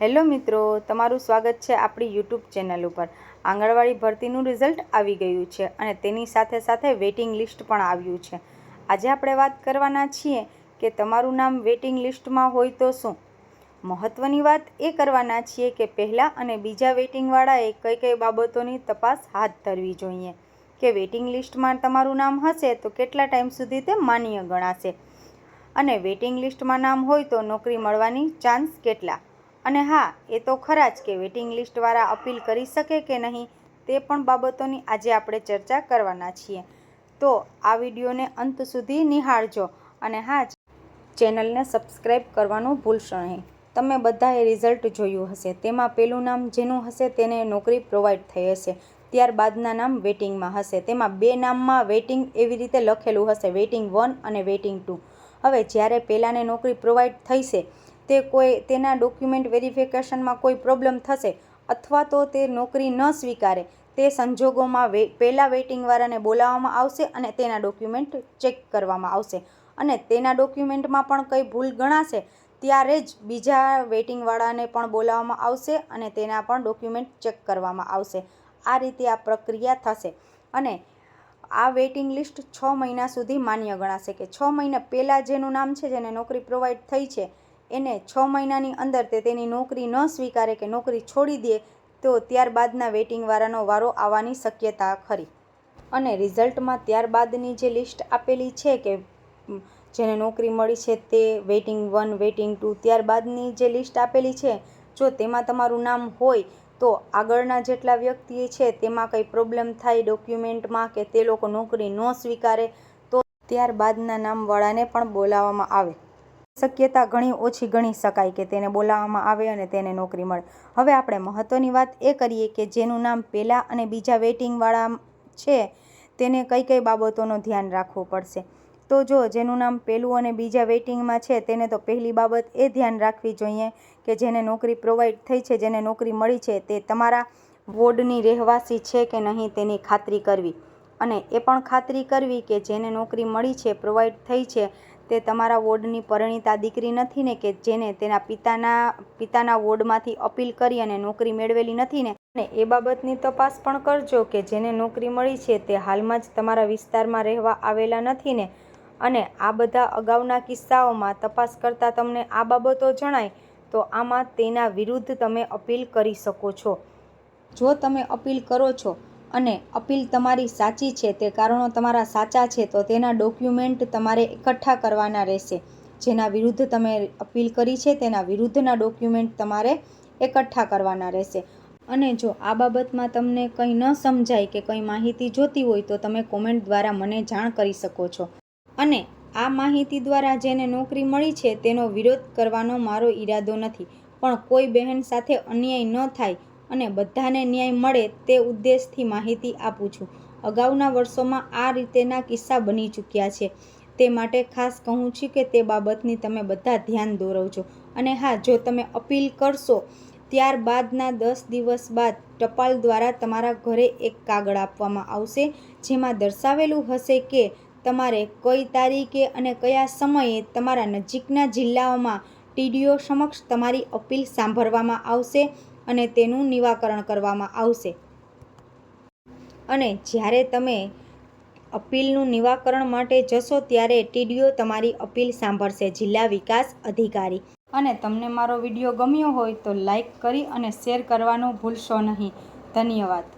Hello મિત્રો, તમારું સ્વાગત છે આપણી યુટ્યુબ ચેનલ ઉપર. આંગણવાડી ભરતીનું રિઝલ્ટ આવી ગયું છે અને તેની સાથે સાથે વેઇટિંગ લિસ્ટ પણ આવ્યું છે. આજે આપણે વાત કરવાના છીએ કે તમારું નામ વેઇટિંગ લિસ્ટમાં હોય તો શું? મહત્ત્વની વાત એ કરવાના છીએ કે પહેલાં અને બીજા વેઇટિંગવાળાએ કઈ કઈ બાબતોની તપાસ હાથ ધરવી જોઈએ. કે વેઇટિંગ લિસ્ટમાં તમારું નામ હશે તો કેટલા ટાઈમ સુધી તે માન્ય ગણાશે? અને વેઇટિંગ લિસ્ટમાં નામ હોય તો નોકરી મળવાની ચાન્સ કેટલા? અને હા, એ તો ખરા જ કે વેઇટિંગ લિસ્ટવાળા અપીલ કરી શકે કે નહીં, તે પણ બાબતોની આજે આપણે ચર્ચા કરવાના છીએ. તો આ વિડીયોને અંત સુધી નિહાળજો અને હા, ચેનલને સબસ્ક્રાઈબ કરવાનું ભૂલશો નહીં. તમે બધાએ રિઝલ્ટ જોયું હશે, તેમાં પહેલું નામ જેનું હશે તેને નોકરી પ્રોવાઈડ થઈ હશે, ત્યારબાદના નામ વેઇટિંગમાં હશે, તેમાં બે નામમાં વેઇટિંગ એવી રીતે લખેલું હશે વેઇટિંગ વન અને વેઇટિંગ ટુ. હવે જ્યારે પહેલાંને નોકરી પ્રોવાઈડ થઈશે તે કોઈ, તેના ડોક્યુમેન્ટ વેરિફિકેશનમાં કોઈ પ્રોબ્લેમ થશે અથવા તો તે નોકરી ન સ્વીકારે, તે સંજોગોમાં વે, પહેલાં વેઇટિંગવાળાને બોલાવવામાં આવશે અને તેના ડોક્યુમેન્ટ ચેક કરવામાં આવશે. અને તેના ડોક્યુમેન્ટમાં પણ કંઈ ભૂલ ગણાશે, ત્યારે જ બીજા વેઇટિંગવાળાને પણ બોલાવવામાં આવશે અને તેના પણ ડોક્યુમેન્ટ ચેક કરવામાં આવશે. આ રીતે આ પ્રક્રિયા થશે. અને આ વેઇટિંગ લિસ્ટ છ મહિના સુધી માન્ય ગણાશે કે છ મહિના પહેલાં જેનું નામ છે, જેને નોકરી પ્રોવાઈડ થઈ છે એને છ મહિનાની અંદર તે તેની નોકરી ન સ્વીકારે કે નોકરી છોડી દે, તો ત્યારબાદના વેઇટિંગવાળાનો વારો આવવાની શક્યતા ખરી. અને રિઝલ્ટમાં ત્યારબાદની જે લિસ્ટ આપેલી છે કે જેને નોકરી મળી છે તે વેઇટિંગ વન વેઇટિંગ ટુ, ત્યારબાદની જે લિસ્ટ આપેલી છે, જો તેમાં તમારું નામ હોય, તો આગળના જેટલા વ્યક્તિ છે તેમાં કંઈ પ્રોબ્લેમ થાય ડોક્યુમેન્ટમાં કે તે લોકો નોકરી ન સ્વીકારે, તો ત્યારબાદના નામવાળાને પણ બોલાવવામાં આવે. શક્યતા ઘણી ઓછી ગણી શકાય કે તેને બોલાવવામાં આવે અને તેને નોકરી મળે. હવે આપણે મહત્ત્વની વાત એ કરીએ કે જેનું નામ પહેલાં અને બીજા વેઇટિંગવાળા છે તેને કઈ કઈ બાબતોનું ધ્યાન રાખવું પડશે? તો જો જેનું નામ પહેલું અને બીજા વેઇટિંગમાં છે તેને તો પહેલી બાબત એ ધ્યાન રાખવી જોઈએ કે જેને નોકરી પ્રોવાઈડ થઈ છે, જેને નોકરી મળી છે, તે તમારા વોર્ડની રહેવાસી છે કે નહીં તેની ખાતરી કરવી. અને એ પણ ખાતરી કરવી કે જેને નોકરી મળી છે, પ્રોવાઈડ થઈ છે તે તમારા વોર્ડની પરિણીતા દીકરી નથી ને કે જેને તેના પિતાના પિતાના વોર્ડમાંથી અપીલ કરી અને નોકરી મેળવેલી નથી ને અને એ બાબતની તપાસ પણ કરજો કે જેને નોકરી મળી છે તે હાલમાં જ તમારા વિસ્તારમાં રહેવા આવેલા નથી ને અને આ બધા અગાઉના કિસ્સાઓમાં તપાસ કરતાં તમને આ બાબતો જણાય, તો આમાં તેના વિરુદ્ધ તમે અપીલ કરી શકો છો. જો તમે અપીલ કરો છો અને અપીલ તમારી સાચી છે, તે કારણો તમારા સાચા છે, તો તેના ડોક્યુમેન્ટ તમારે એકઠા કરવાના રહેશે. જેના વિરુદ્ધ તમે અપીલ કરી છે, તેના વિરુદ્ધના ડોક્યુમેન્ટ તમારે એકઠા કરવાના રહેશે. અને જો આ બાબતમાં તમને કંઈ ન સમજાય કે કંઈ માહિતી જોતી હોય, તો તમે કોમેન્ટ દ્વારા મને જાણ કરી શકો છો. અને આ માહિતી દ્વારા જેને નોકરી મળી છે, તેનો વિરોધ કરવાનો મારો ઈરાદો નથી. પણ કોઈ બહેન સાથે અન્યાય ન થાય અને બધાને ન્યાય મળે તે ઉદ્દેશથી માહિતી આપું છું. અગાઉના વર્ષોમાં આ રીતેના કિસ્સા બની ચૂક્યા છે. તે માટે ખાસ કહું છું કે તે બાબતની તમે બધા ધ્યાન દોરવજો. અને હા, જો તમે અપીલ કરશો, ત્યારબાદના દસ દિવસ બાદ ટપાલ દ્વારા તમારા ઘરે એક કાગળ આપવામાં આવશે, જેમાં દર્શાવેલું હશે કે તમારે કઈ તારીખે અને કયા સમયે તમારા નજીકના જિલ્લાઓમાં ટીડીઓ સમક્ષ તમારી અપીલ સાંભળવામાં આવશે. અને તેનું નિવાકરણ કરવામાં આવશે. અને જ્યારે તમે અપીલનું નિવાકરણ માટે જશો ત્યારે ટીડીઓ તમારી અપીલ સાંભળશે, જિલ્લા વિકાસ અધિકારી. અને તમને મારો વીડિયો ગમ્યો હોય તો લાઈક કરી અને શેર કરવાનું ભૂલશો નહીં. ધન્યવાદ.